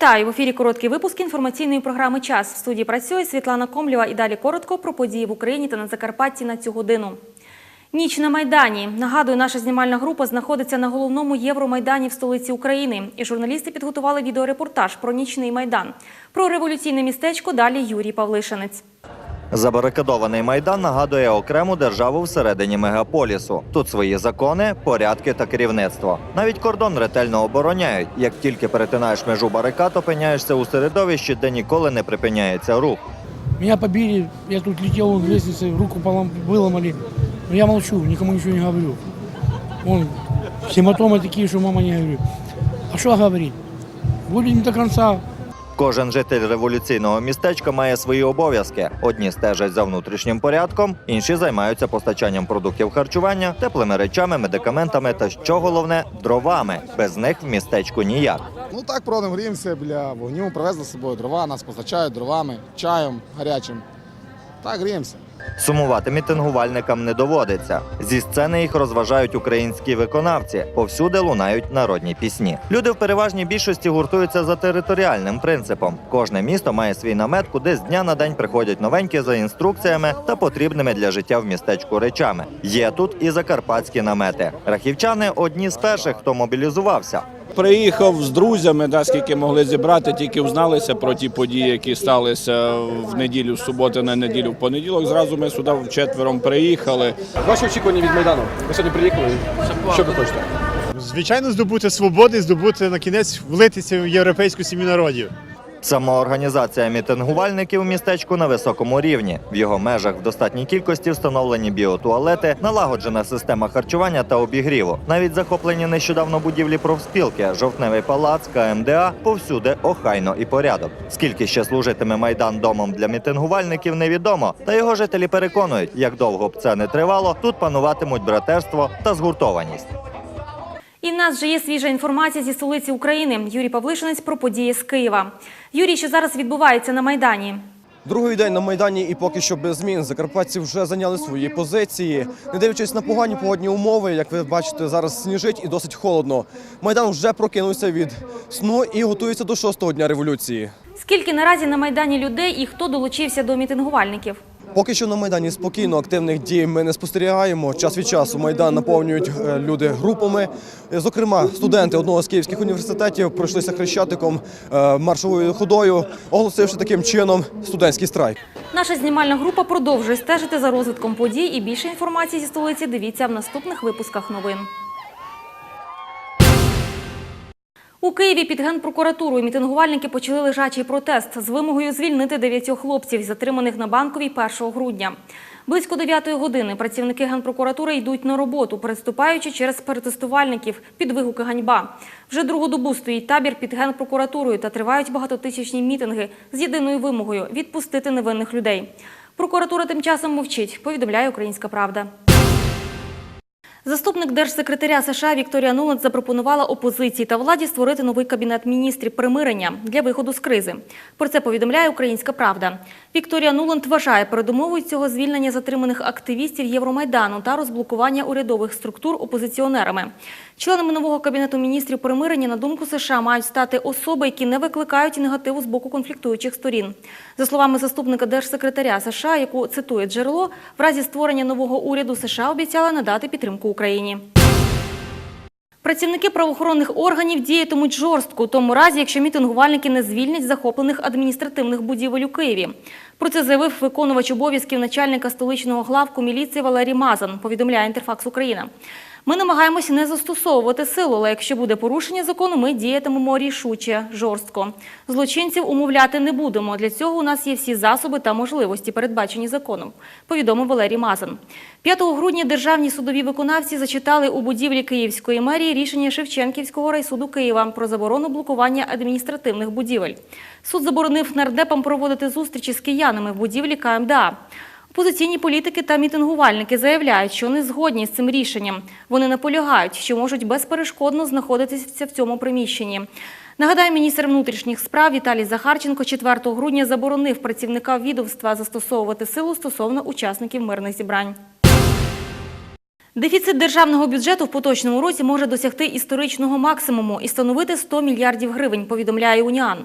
Вітаю в ефірі. Короткий випуск інформаційної програми Час в студії працює Світлана Комлєва. І далі коротко про події в Україні та на Закарпатті на цю годину. Ніч на майдані. Нагадую, наша знімальна група знаходиться на головному Євромайдані в столиці України. І журналісти підготували відеорепортаж про нічний майдан. Про революційне містечко далі Юрій Павлишинець. Забарикадований майдан нагадує окрему державу всередині мегаполісу. Тут свої закони, порядки та керівництво. Навіть кордон ретельно обороняють. Як тільки перетинаєш межу барикад, опиняєшся у середовищі, де ніколи не припиняється рух. Меня побили, я тут летел в лестнице, руку полом, выломали. Я молчу, никому ничего не говорю. Вон, симптомы такие, что мама не говорю. А что говорить? Будем до конца. Кожен житель революційного містечка має свої обов'язки. Одні стежать за внутрішнім порядком, інші займаються постачанням продуктів харчування, теплими речами, медикаментами та що головне дровами. Без них в містечку ніяк. Ну так продам, гріємося біля вогню, привезли з собою дрова, нас постачають дровами, чаєм гарячим. Так, гріємося. Сумувати мітингувальникам не доводиться. Зі сцени їх розважають українські виконавці. Повсюди лунають народні пісні. Люди в переважній більшості гуртуються за територіальним принципом. Кожне місто має свій намет, куди з дня на день приходять новенькі за інструкціями та потрібними для життя в містечку речами. Є тут і закарпатські намети. Рахівчани одні з перших, хто мобілізувався. Приїхав з друзями, да, скільки могли зібрати, тільки взналися про ті події, які сталися в неділю, з суботи на неділю, в понеділок. Зразу ми сюди вчетвером приїхали. Ваші очікування від Майдану? Ви сьогодні приїхали. Що ви хочете? Звичайно, здобути свободи, здобути на кінець влитися в європейську сім'ю народів. Самоорганізація мітингувальників у містечку на високому рівні. В його межах в достатній кількості встановлені біотуалети, налагоджена система харчування та обігріву. Навіть захоплені нещодавно будівлі профспілки, жовтневий палац, КМДА повсюди охайно і порядок. Скільки ще служитиме майдан домом для мітингувальників, невідомо. Та його жителі переконують, як довго б це не тривало, тут пануватимуть братерство та згуртованість. І в нас вже є свіжа інформація зі столиці України. Юрій Павлишинець про події з Києва. Юрій, що зараз відбувається на майдані? Другий день на майдані, і поки що без змін закарпатці вже зайняли свої позиції. Не дивлячись на погані погодні умови, як ви бачите, зараз сніжить і досить холодно. Майдан вже прокинувся від сну і готується до шостого дня революції. Скільки наразі на майдані людей і хто долучився до мітингувальників? Поки що на майдані спокійно активних дій ми не спостерігаємо. Час від часу майдан наповнюють е, люди групами. Е, Зокрема, студенти одного з київських університетів пройшлися хрещатиком е, маршовою ходою, оголосивши таким чином студентський страйк. Наша знімальна група продовжує стежити за розвитком подій і більше інформації зі столиці дивіться в наступних випусках новин. У Києві під генпрокуратурою мітингувальники почали лежачий протест з вимогою звільнити дев'ятьох хлопців, затриманих на банковій 1 грудня. Близько 9 години працівники генпрокуратури йдуть на роботу, переступаючи через протестувальників під вигуки ганьба. Вже другу добу стоїть табір під генпрокуратурою та тривають багатотисячні мітинги з єдиною вимогою відпустити невинних людей. Прокуратура тим часом мовчить, повідомляє Українська Правда. Заступник держсекретаря США Вікторія Нуланд запропонувала опозиції та владі створити новий кабінет міністрів примирення для виходу з кризи. Про це повідомляє Українська Правда. Вікторія Нуланд вважає передумовою цього звільнення затриманих активістів Євромайдану та розблокування урядових структур опозиціонерами. Членами нового кабінету міністрів примирення, на думку США, мають стати особи, які не викликають негативу з боку конфліктуючих сторін. За словами заступника держсекретаря США, яку цитує джерело, в разі створення нового уряду США обіцяли надати підтримку Україні. Працівники правоохоронних органів діятимуть жорстко у тому разі, якщо мітингувальники не звільнять захоплених адміністративних будівель у Києві. Про це заявив виконувач обов'язків начальника столичного главку міліції Валерій Мазан, повідомляє Інтерфакс Україна. Ми намагаємося не застосовувати силу, але якщо буде порушення закону, ми діятимемо рішуче, жорстко. Злочинців умовляти не будемо. Для цього у нас є всі засоби та можливості, передбачені законом, повідомив Валерій Мазан. 5 грудня державні судові виконавці зачитали у будівлі Київської мерії рішення Шевченківського райсуду Києва про заборону блокування адміністративних будівель. Суд заборонив нардепам проводити зустрічі з киянами в будівлі КМДА. Опозиційні політики та мітингувальники заявляють, що не згодні з цим рішенням. Вони наполягають, що можуть безперешкодно знаходитися в цьому приміщенні. Нагадаю, міністр внутрішніх справ Віталій Захарченко 4 грудня заборонив працівника відомства застосовувати силу стосовно учасників мирних зібрань. Дефіцит державного бюджету в поточному році може досягти історичного максимуму і становити 100 мільярдів гривень, повідомляє Уніан.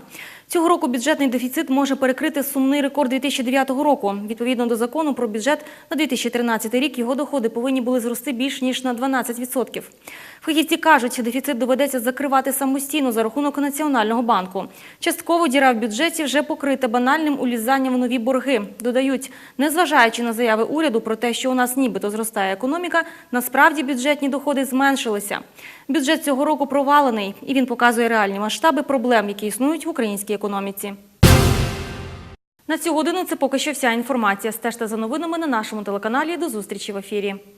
Цього року бюджетний дефіцит може перекрити сумний рекорд 2009 року. Відповідно до закону про бюджет на 2013 рік його доходи повинні були зрости більш ніж на 12%. Фахівці кажуть, дефіцит доведеться закривати самостійно за рахунок Національного банку. Частково діра в бюджеті вже покрита банальним улізанням в нові борги. Додають, незважаючи на заяви уряду про те, що у нас нібито зростає економіка, насправді бюджетні доходи зменшилися. Бюджет цього року провалений, і він показує реальні масштаби проблем, які існують в українській економіці. На цю годину це поки що вся інформація. Стежте за новинами на нашому телеканалі. До зустрічі в ефірі.